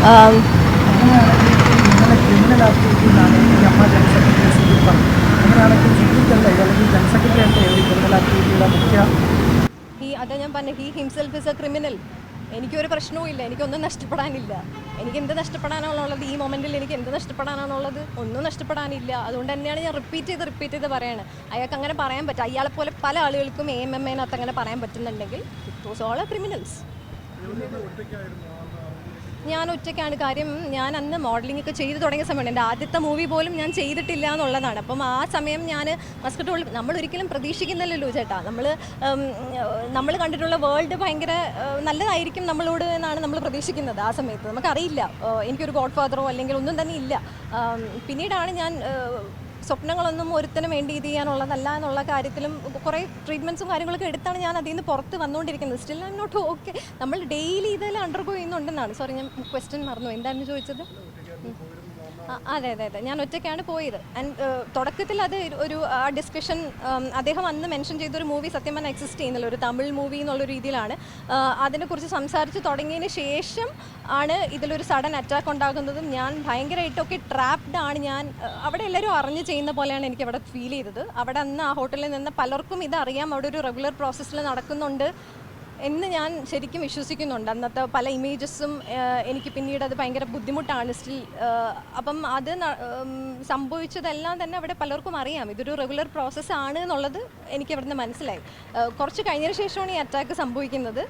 ഈ ഈ അതാ ഞാൻ പറഞ്ഞ he himself is a criminal എനിക്കൊരു പ്രശ്നവും ഇല്ല എനിക്കൊന്നും നഷ്ടപ്പെടാനില്ല. എനിക്ക് എന്ത് നഷ്ടപ്പെടാനാണുള്ളത് ഈ മൊമെന്റിൽ എനിക്ക് എന്ത് നഷ്ടപ്പെടാനാണുള്ളത് ഒന്നും നഷ്ടപ്പെടാനില്ല. അതുകൊണ്ട് തന്നെയാണ് ഞാൻ റിപ്പീറ്റ് ചെയ്ത് റിപ്പീറ്റ് ചെയ്ത് പറയണത് അയാൾക്ക് അങ്ങനെ പറയാൻ പറ്റും. അയാളെ പോലെ പല ആളുകൾക്കും എ എം എം എനകത്ത് അങ്ങനെ പറയാൻ പറ്റുന്നുണ്ടെങ്കിൽ ദോസ് ഓൾ ആർ ക്രിമിനൽസ് ഞാൻ ഒറ്റയ്ക്കാണ്. കാര്യം ഞാൻ അന്ന് മോഡലിംഗ് ഒക്കെ ചെയ്തു തുടങ്ങിയ സമയമാണ് എന്റെ ആദ്യത്തെ മൂവി പോലും ഞാൻ ചെയ്തിട്ടില്ല എന്നുള്ളതാണ്. അപ്പം ആ സമയം ഞാൻ മസ്കറ്റ് ഉള്ളിൽ നമ്മൾ ഒരിക്കലും പ്രതീക്ഷിക്കുന്നില്ലല്ലോ ചേട്ടാ. നമ്മൾ നമ്മൾ കണ്ടിട്ടുള്ള വേൾഡ് ഭയങ്കര നല്ലതായിരിക്കും നമ്മളോട് എന്നാണ് നമ്മൾ പ്രതീക്ഷിക്കുന്നത് ആ സമയത്ത്. നമുക്കറിയില്ല. എനിക്കൊരു ഗോഡ് ഫാദറോ അല്ലെങ്കിൽ ഒന്നും തന്നെ ഇല്ല. പിന്നീടാണ് ഞാൻ സ്വപ്നങ്ങളൊന്നും ഒരുത്തനും വേണ്ടി ഇത് ചെയ്യാനുള്ളതല്ല എന്നുള്ള കാര്യത്തിലും കുറേ ട്രീറ്റ്മെന്റ്സും കാര്യങ്ങളൊക്കെ എടുത്താണ് ഞാൻ അതിൽ നിന്ന് പുറത്ത് വന്നുകൊണ്ടിരിക്കുന്നത്. സ്റ്റിൽ ഐ നോട്ട് ഓക്കെ നമ്മൾ ഡെയിലി ഇതെല്ലാം അണ്ടർഗോ ചെയ്യുന്നുണ്ടെന്നാണ്. സോറി ഞാൻ ക്വസ്റ്റ്യൻ മറന്നു എന്തായിരുന്നു ചോദിച്ചത്? അതെ അതെ അതെ. ഞാൻ ഒറ്റയ്ക്കാണ് പോയത്. ആൻഡ് തുടക്കത്തിൽ അത് ഒരു ആ ഡിസ്കഷൻ അദ്ദേഹം അന്ന് മെൻഷൻ ചെയ്തൊരു മൂവി സത്യം പറഞ്ഞാൽ എക്സിസ്റ്റ് ചെയ്യുന്നില്ല. ഒരു തമിഴ് മൂവി എന്നുള്ള രീതിയിലാണ്. അതിനെക്കുറിച്ച് സംസാരിച്ച് തുടങ്ങിയതിന് ശേഷം ആണ് ഇതിലൊരു സഡൻ അറ്റാക്ക് ഉണ്ടാകുന്നതും ഞാൻ ഭയങ്കരമായിട്ടൊക്കെ ട്രാപ്ഡ് ആണ് ഞാൻ അവിടെ എല്ലാവരും അറിഞ്ഞ് ചെയ്യുന്ന പോലെയാണ് എനിക്ക് അവിടെ ഫീൽ ചെയ്തത്. അവിടെ അന്ന് ആ ഹോട്ടലിൽ നിന്ന് പലർക്കും ഇത് അറിയാം. അവിടെ ഒരു റെഗുലർ പ്രോസസ്സിൽ നടക്കുന്നുണ്ട്. എന്ന് ഞാൻ ശരിക്കും വിശ്വസിക്കുന്നുണ്ട്. അന്നത്തെ പല ഇമേജസും എനിക്ക് പിന്നീട് അത് ഭയങ്കര ബുദ്ധിമുട്ടാണ് സ്റ്റിൽ അപ്പം അത് സംഭവിച്ചതെല്ലാം തന്നെ അവിടെ പലർക്കും അറിയാം. ഇതൊരു റെഗുലർ പ്രോസസ്സ് ആണ് എന്നുള്ളത് എനിക്ക് അവിടുന്ന് മനസ്സിലായി. കുറച്ച് കഴിഞ്ഞതിന് ശേഷമാണ് ഈ അറ്റാക്ക് സംഭവിക്കുന്നത്.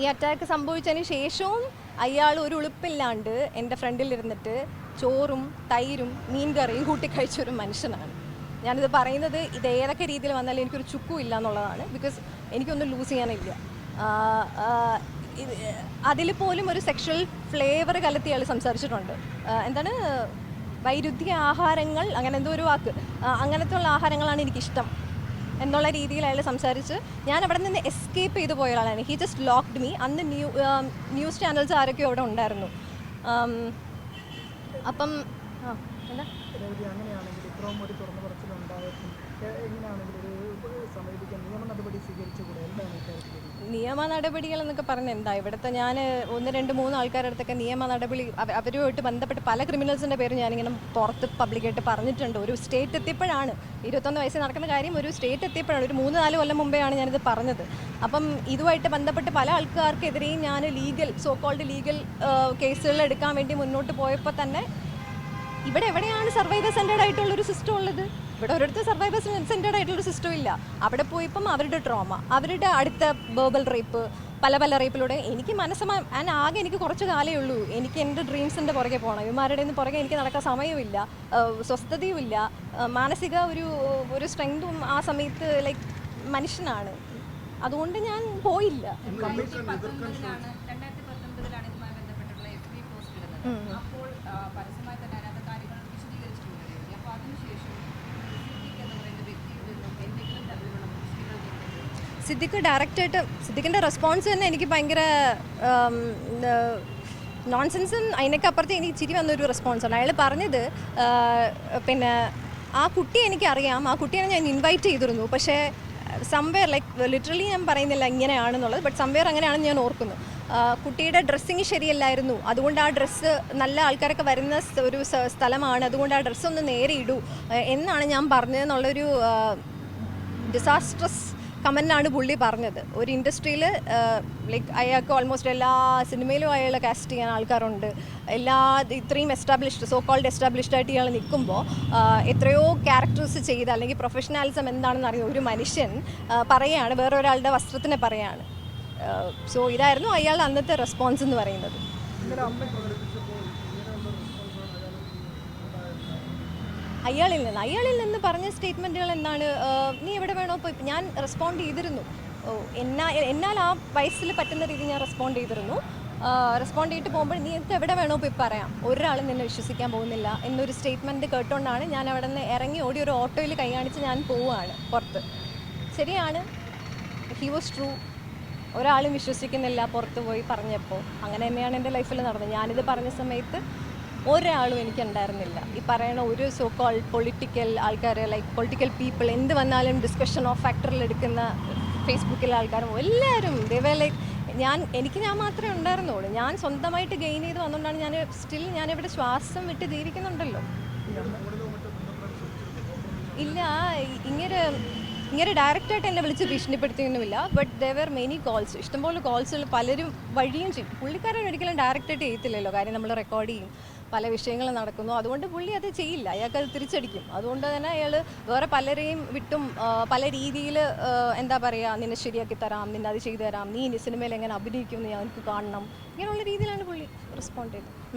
ഈ അറ്റാക്ക് സംഭവിച്ചതിന് ശേഷവും അയാൾ ഒരു ഉളുപ്പില്ലാണ്ട് എന്റെ ഫ്രണ്ടിലിരുന്നിട്ട് ചോറും തൈരും മീൻകറിയും കൂട്ടി കഴിച്ച ഒരു മനുഷ്യനാണ്. ഞാനിത് പറയുന്നത് ഇത് ഏതൊക്കെ രീതിയിൽ വന്നാലും എനിക്കൊരു ചുക്കും ഇല്ല എന്നുള്ളതാണ്. ബിക്കോസ് എനിക്കൊന്നും ലൂസ് ചെയ്യാനില്ല. അതിൽ പോലും ഒരു സെക്ഷൽ ഫ്ലേവർ കലർത്തി അയാൾ സംസാരിച്ചിട്ടുണ്ട്. എന്താണ്? വൈരുദ്ധ്യ ആഹാരങ്ങൾ അങ്ങനെ എന്തോ ഒരു വാക്ക്. അങ്ങനത്തെ ഉള്ള ആഹാരങ്ങളാണ് എനിക്കിഷ്ടം എന്നുള്ള രീതിയിൽ അയാൾ സംസാരിച്ച് ഞാൻ അവിടെ നിന്ന് എസ്കേപ്പ് ചെയ്തു പോയ ഒരാളാണ്. ഹി ജസ്റ്റ് ലോക്ക്ഡ് മീ അന്ന് ന്യൂ ന്യൂസ് ചാനൽസ് ആരൊക്കെയോ അവിടെ ഉണ്ടായിരുന്നു. അപ്പം രേവതി അങ്ങനെയാണെങ്കിൽ ഇത്രയും ഒരു തുറന്നു പറച്ചിലുണ്ടായിട്ടും എങ്ങനെയാണെങ്കിൽ ഒരു സമീപിക്കാൻ നിയമ നടപടി സ്വീകരിച്ചുകൂടെ? എന്താണ് ഇക്കാര്യത്തിൽ നിയമ നടപടികൾ എന്നൊക്കെ പറഞ്ഞ എന്താ? ഇവിടുത്തെ ഞാൻ ഒന്ന് രണ്ട് മൂന്ന് ആൾക്കാരുടെ അടുത്തൊക്കെ നിയമ നടപടി അവരുമായിട്ട് ബന്ധപ്പെട്ട് പല ക്രിമിനൽസിന്റെ പേര് ഞാനിങ്ങനെ പുറത്ത് പബ്ലിക്കായിട്ട് പറഞ്ഞിട്ടുണ്ട്. ഒരു സ്റ്റേറ്റ് എത്തിയപ്പോഴാണ് ഇരുപത്തൊന്ന് വയസ്സിൽ നടക്കുന്ന കാര്യം ഒരു സ്റ്റേറ്റ് എത്തിയപ്പോഴാണ്. ഒരു മൂന്ന് നാല് കൊല്ലം മുമ്പെയാണ് ഞാനിത് പറഞ്ഞത്. അപ്പം ഇതുമായിട്ട് ബന്ധപ്പെട്ട് പല ആൾക്കാർക്കെതിരെയും ഞാൻ ലീഗൽ സോ കോൾഡ് ലീഗൽ കേസുകൾ എടുക്കാൻ വേണ്ടി മുന്നോട്ട് പോയപ്പോൾ തന്നെ ഇവിടെ എവിടെയാണ് സർവൈവർ സെന്റേഡ് ആയിട്ടുള്ള ഒരു സിസ്റ്റം ഉള്ളത്? ഇവിടെ ഒരിടത്ത് സർവൈവർ സെന്റേഡ് ആയിട്ടുള്ള സിസ്റ്റം ഇല്ല. അവിടെ പോയപ്പം അവരുടെ ട്രോമ അവരുടെ അടുത്ത ബേബൽ റേപ്പ് പല പല റേപ്പിലൂടെ എനിക്ക് മനസ്സമാ ഞാൻ ആകെ എനിക്ക് കുറച്ച് കാലമേ ഉള്ളൂ. എനിക്ക് എന്റെ ഡ്രീംസിന്റെ പുറകെ പോകണം ഇവന്മാരുടെ നിന്ന് പുറകെ എനിക്ക് നടക്കാൻ സമയമില്ല സ്വസ്ഥതയുമില്ല. മാനസിക ഒരു ഒരു സ്ട്രെങ്തും ആ സമയത്ത് ലൈക്ക് മനുഷ്യനാണ്. അതുകൊണ്ട് ഞാൻ പോയില്ല. രണ്ടായിരത്തി പത്തൊമ്പതിലാണ് ഇതുമായി ബന്ധപ്പെട്ടുള്ള എഫ് ബി പോസ്റ്റ് ഇടുന്നത്. സിദ്ദിഖ് ഡയറക്റ്റായിട്ട് സിദ്ദിഖിന്റെ റെസ്പോൺസ് തന്നെ എനിക്ക് ഭയങ്കര നോൺസെൻസും അതിനൊക്കെ അപ്പുറത്ത് എനിക്ക് ചിരി വന്നൊരു റെസ്പോൺസാണ് അയാൾ പറഞ്ഞത് പിന്നെ ആ കുട്ടിയെ എനിക്കറിയാം ആ കുട്ടിയെ ഞാൻ ഇൻവൈറ്റ് ചെയ്തിരുന്നു. പക്ഷേ സംവെയർ ലൈക്ക് ലിറ്ററലി ഞാൻ പറയുന്നില്ല ഇങ്ങനെയാണെന്നുള്ളത് ബട്ട് സംവെയർ അങ്ങനെയാണെന്ന് ഞാൻ ഓർക്കുന്നു. കുട്ടിയുടെ ഡ്രസ്സിങ് ശരിയല്ലായിരുന്നു. അതുകൊണ്ട് ആ ഡ്രസ്സ് നല്ല ആൾക്കാരൊക്കെ വരുന്ന ഒരു സ്ഥലമാണ്. അതുകൊണ്ട് ആ ഡ്രസ്സ് ഒന്ന് നേരെ ഇടൂ എന്നാണ് ഞാൻ പറഞ്ഞതെന്നുള്ളൊരു ഡിസാസ്ട്രസ് കമന്റാണ് പുള്ളി പറഞ്ഞത്. ഒരു ഇൻഡസ്ട്രിയിൽ ലൈക്ക് അയാൾക്ക് ഓൾമോസ്റ്റ് എല്ലാ സിനിമയിലും അയാളെ കാസ്റ്റ് ചെയ്യാൻ ആൾക്കാരുണ്ട്. എല്ലാ ഇത്രയും എസ്റ്റാബ്ലിഷ്ഡ് സോ കോൾഡ് എസ്റ്റാബ്ലിഷ്ഡ് ആയിട്ട് ഇയാൾ നിൽക്കുമ്പോൾ എത്രയോ ക്യാരക്ടേഴ്സ് ചെയ്ത് അല്ലെങ്കിൽ പ്രൊഫഷണാലിസം എന്താണെന്ന് അറിയുന്ന ഒരു മനുഷ്യൻ പറയുകയാണ് വേറൊരാളുടെ വസ്ത്രത്തിനെ പറയാണ്. സോ ഇതായിരുന്നു അയാളുടെ അന്നത്തെ റെസ്പോൺസ് എന്ന് പറയുന്നത് ഇന്നലെ അമ്മ പ്രകടിപ്പിച്ചപ്പോൾ ഇങ്ങനെയുള്ള റെസ്പോൺസാണ് അയാൾ അയാളിൽ നിന്ന് അയാളിൽ നിന്ന് പറഞ്ഞ സ്റ്റേറ്റ്മെന്റുകൾ എന്താണ്? നീ എവിടെ വേണോ പോയി. ഞാൻ റെസ്പോണ്ട് ചെയ്തിരുന്നു. എന്നാ എന്നാൽ ആ വയസ്സിൽ പറ്റുന്ന രീതിയിൽ ഞാൻ റെസ്പോണ്ട് ചെയ്തിരുന്നു. റെസ്പോണ്ട് ചെയ്തിട്ട് പോകുമ്പോൾ നീ എനിക്ക് എവിടെ വേണോ പോയി പറയാം. ഒരാളും നിന്നെ വിശ്വസിക്കാൻ പോകുന്നില്ല എന്നൊരു സ്റ്റേറ്റ്മെന്റ് കേട്ടുകൊണ്ടാണ് ഞാൻ അവിടെ നിന്ന് ഇറങ്ങി ഓടി ഒരു ഓട്ടോയിൽ കൈ കാണിച്ച് ഞാൻ പോവുകയാണ് പുറത്ത്. ശരിയാണ്. ഹി വാസ് ട്രൂ ഒരാളും വിശ്വസിക്കുന്നില്ല പുറത്ത് പോയി പറഞ്ഞപ്പോൾ. അങ്ങനെ തന്നെയാണ് എന്റെ ലൈഫിൽ നടന്നത്. ഞാനിത് പറഞ്ഞ സമയത്ത് ഒരാളും എനിക്കുണ്ടായിരുന്നില്ല. ഈ പറയണ ഒരു സോ കോൾ പൊളിറ്റിക്കൽ ആൾക്കാരെ ലൈക്ക് പൊളിറ്റിക്കൽ പീപ്പിൾ എന്ത് വന്നാലും ഡിസ്കഷൻ ഓഫ് ഫാക്ടറിൽ എടുക്കുന്ന ഫേസ്ബുക്കിലെ ആൾക്കാരും എല്ലാവരും ദേവ ലൈക്ക് ഞാൻ എനിക്ക് ഞാൻ മാത്രമേ ഉണ്ടായിരുന്നുള്ളൂ. ഞാൻ സ്വന്തമായിട്ട് ഗെയിൻ ചെയ്ത് വന്നുകൊണ്ടാണ് ഞാൻ സ്റ്റിൽ ഞാൻ ഇവിടെ ശ്വാസം വിട്ട് ജീവിക്കുന്നുണ്ടല്ലോ. ഇല്ല ഇങ്ങനെ ഇങ്ങനെ ഡയറക്റ്റായിട്ട് എന്നെ വിളിച്ച് ഭീഷണിപ്പെടുത്തിയൊന്നുമില്ല. But there were many calls ഇഷ്ടംപോലെ കോൾസുകൾ പലരും വഴിയും ചെയ്യും പുള്ളിക്കാരൻ ഒരിക്കലും ഡയറക്റ്റായിട്ട് ചെയ്യത്തില്ലല്ലോ. കാര്യം നമ്മൾ റെക്കോർഡ് ചെയ്യും. പല വിഷയങ്ങൾ നടക്കുന്നു. അതുകൊണ്ട് പുള്ളി അത് ചെയ്യില്ല. അയാൾക്ക് അത് തിരിച്ചടിക്കും. അതുകൊണ്ട് തന്നെ അയാൾ വേറെ പലരെയും വിട്ടും പല രീതിയിൽ എന്താ പറയുക നിന്നെ ശരിയാക്കി തരാം നിന്നെ അത് ചെയ്തു തരാം നീ ഇനി സിനിമയിൽ എങ്ങനെ അഭിനയിക്കും എന്ന് എനിക്ക് കാണണം. ഇങ്ങനെയുള്ള രീതിയിലാണ് പുള്ളി റെസ്പോണ്ട് ചെയ്തത്.